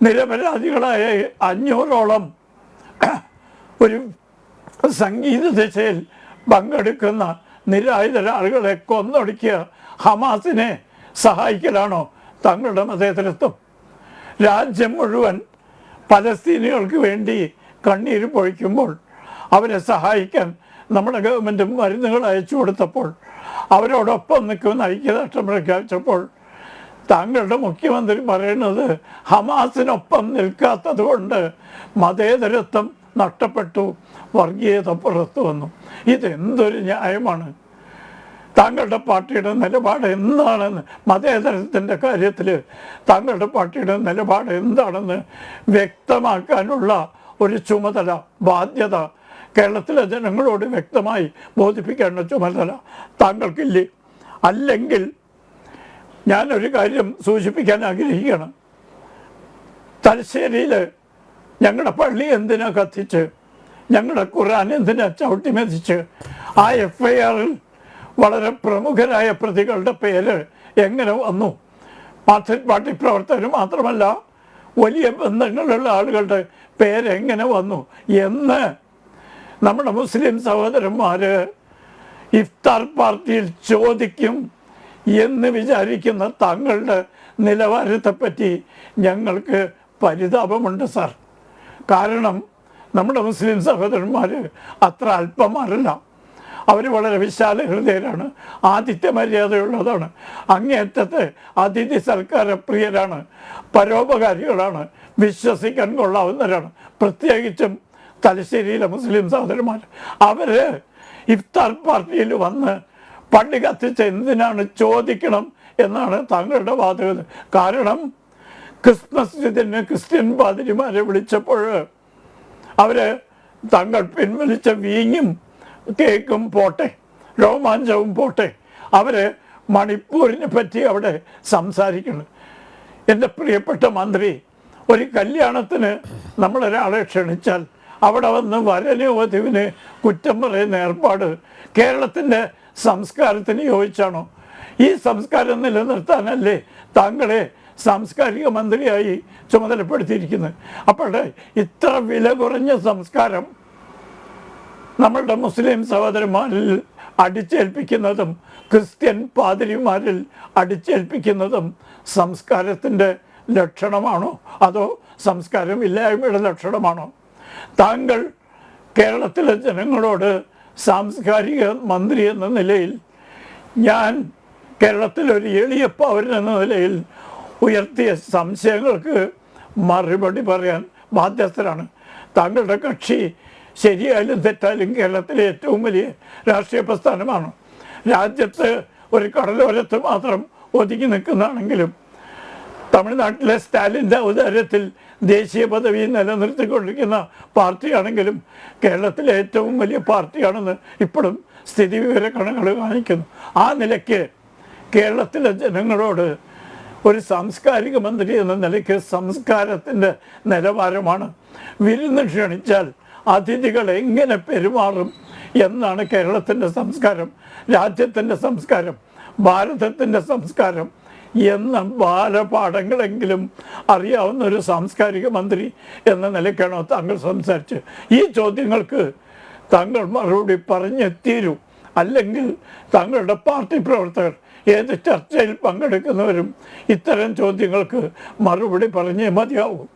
നിരപരാധികളായ അഞ്ഞൂറോളം ഒരു സംഗീത ദിശയിൽ പങ്കെടുക്കുന്ന നിരായുധരാളുകളെ കൊന്നൊടുക്കിയ ഹമാസിനെ സഹായിക്കലാണോ തങ്ങളുടെ മതേതരത്വം? രാജ്യം മുഴുവൻ പലസ്തീനികൾക്ക് വേണ്ടി കണ്ണീര് പൊഴിക്കുമ്പോൾ അവരെ സഹായിക്കാൻ നമ്മുടെ ഗവൺമെന്റ് മരുന്നുകൾ അയച്ചു കൊടുത്തപ്പോൾ അവരോടൊപ്പം നിൽക്കുമെന്ന് ഐക്യദാഷ്ട്രം പ്രഖ്യാപിച്ചപ്പോൾ താങ്കളുടെ മുഖ്യമന്ത്രി പറയുന്നത് ഹമാസിനൊപ്പം നിൽക്കാത്തത് കൊണ്ട് മതേതരത്വം നഷ്ടപ്പെട്ടു വർഗീയത പുറത്തു വന്നു. ഇതെന്തൊരു ന്യായമാണ്? താങ്കളുടെ പാർട്ടിയുടെ നിലപാട് എന്താണെന്ന് മതേതരത്തിന്റെ കാര്യത്തിൽ താങ്കളുടെ പാർട്ടിയുടെ നിലപാട് എന്താണെന്ന് വ്യക്തമാക്കാനുള്ള ഒരു ചുമതല ബാധ്യത കേരളത്തിലെ ജനങ്ങളോട് വ്യക്തമായി ബോധിപ്പിക്കേണ്ട ചുമതല താങ്കൾക്കില്ലേ? അല്ലെങ്കിൽ ഞാനൊരു കാര്യം സൂചിപ്പിക്കാൻ ആഗ്രഹിക്കണം. തലശ്ശേരിയിൽ ഞങ്ങളുടെ പള്ളി എന്തിനാ കത്തിച്ച്? ഞങ്ങളുടെ ഖുർആൻ എന്തിനാ ചവിട്ടി മെതിച്ച് ആ എഫ് ഐ ആറിൽ വളരെ പ്രമുഖരായ പ്രതികളുടെ പേര് എങ്ങനെ വന്നു? മാർക്സിസ്റ്റ് പാർട്ടി പ്രവർത്തകർ മാത്രമല്ല വലിയ ബന്ധങ്ങളുള്ള ആളുകളുടെ പേര് എങ്ങനെ വന്നു? എന്ന് നമ്മുടെ മുസ്ലിം സഹോദരന്മാർ ഇഫ്താർ പാർട്ടിയിൽ ചോദിക്കും. എന്ന് വിചാരിക്കുന്ന താങ്കളുടെ നിലവാരത്തെപ്പറ്റി ഞങ്ങൾക്ക് പരിതാപമുണ്ട് സാർ. കാരണം നമ്മുടെ മുസ്ലിം സഹോദരന്മാർ അത്ര അല്പമാരല്ല. അവർ വളരെ വിശാല ഹൃദയരാണ് ആതിഥ്യ മര്യാദയുള്ളതാണ് അങ്ങേയറ്റത്തെ അതിഥി സൽക്കാര പ്രിയരാണ് പരോപകാരികളാണ് വിശ്വസിക്കാൻ കൊള്ളാവുന്നവരാണ്. പ്രത്യേകിച്ചും തലശ്ശേരിയിലെ മുസ്ലിം സഹോദരന്മാർ. അവർ ഇഫ്താർ പാർട്ടിയിൽ വന്ന് പള്ളി കത്തിച്ച് എന്തിനാണ് ചോദിക്കണം എന്നാണ് താങ്കളുടെ വാദഗത. കാരണം ക്രിസ്മസ് ഇതിന് ക്രിസ്ത്യൻ പാതിരിമാരെ വിളിച്ചപ്പോൾ അവർ തങ്ങൾ പിൻവലിച്ച വീഞ്ഞും കേക്കും പോട്ടെ രോമാഞ്ചവും പോട്ടെ അവർ മണിപ്പൂരിനെ പറ്റി അവിടെ സംസാരിക്കണം എന്റെ പ്രിയപ്പെട്ട മന്ത്രി ഒരു കല്യാണത്തിന് നമ്മളൊരാളെ ക്ഷണിച്ചാൽ അവിടെ വന്ന് വരന് വധുവിന് കുറ്റം പറയുന്ന ഏർപ്പാട് കേരളത്തിന്റെ സംസ്കാരത്തിന് യോജിച്ചാണോ ഈ സംസ്കാരം നിലനിർത്താനല്ലേ താങ്കളെ സാംസ്കാരിക മന്ത്രിയായി ചുമതലപ്പെടുത്തിയിരിക്കുന്നത്? അപ്പോൾ ഇത്ര വില കുറഞ്ഞ സംസ്കാരം നമ്മളുടെ മുസ്ലിം സഹോദരന്മാരിൽ അടിച്ചേൽപ്പിക്കുന്നതും ക്രിസ്ത്യൻ പാതിരിമാരിൽ അടിച്ചേൽപ്പിക്കുന്നതും സംസ്കാരത്തിന്റെ ലക്ഷണമാണോ? അതോ സംസ്കാരം ഇല്ലായ്മയുടെ ലക്ഷണമാണോ? താങ്കൾ കേരളത്തിലെ ജനങ്ങളോട് സാംസ്കാരിക മന്ത്രി എന്ന നിലയിൽ ഞാൻ കേരളത്തിലൊരു എളിയ പൗരൻ എന്ന നിലയിൽ ഉയർത്തിയ സംശയങ്ങൾക്ക് മറുപടി പറയാൻ ബാധ്യസ്ഥരാണ്. താങ്കളുടെ കക്ഷി ശരിയായാലും തെറ്റായാലും കേരളത്തിലെ ഏറ്റവും വലിയ രാഷ്ട്രീയ പ്രസ്ഥാനമാണ്. രാജ്യത്ത് ഒരു കടലോരത്ത് മാത്രം ഒതുങ്ങി നിൽക്കുന്നതാണെങ്കിലും തമിഴ്നാട്ടിലെ സ്റ്റാലിന്റെ ഔദാര്യത്തിൽ ദേശീയ പദവി നിലനിർത്തിക്കൊണ്ടിരിക്കുന്ന പാർട്ടിയാണെങ്കിലും കേരളത്തിലെ ഏറ്റവും വലിയ പാർട്ടിയാണെന്ന് ഇപ്പോഴും സ്ഥിതി വിവര കണക്കുകൾ കാണിക്കുന്നു. ആ നിലയ്ക്ക് കേരളത്തിലെ ജനങ്ങളോട് ഒരു സാംസ്കാരിക മന്ത്രി എന്ന നിലയ്ക്ക് സംസ്കാരത്തിന്റെ നിലവാരമാണ്. വിരുന്ന് ക്ഷണിച്ചാൽ അതിഥികൾ എങ്ങനെ പെരുമാറും എന്നാണ് കേരളത്തിന്റെ സംസ്കാരം രാജ്യത്തിന്റെ സംസ്കാരം ഭാരതത്തിന്റെ സംസ്കാരം എന്ന ബാലപാഠങ്ങളെങ്കിലും അറിയാവുന്ന ഒരു സാംസ്കാരിക മന്ത്രി എന്ന നിലയ്ക്കാണോ താങ്കൾ സംസാരിച്ച് ഈ ചോദ്യങ്ങൾക്ക് താങ്കൾ മറുപടി പറഞ്ഞേ അല്ലെങ്കിൽ താങ്കളുടെ പാർട്ടി പ്രവർത്തകർ ഏത് ചർച്ചയിൽ പങ്കെടുക്കുന്നവരും ഇത്തരം ചോദ്യങ്ങൾക്ക് മറുപടി പറഞ്ഞേ മതിയാവും.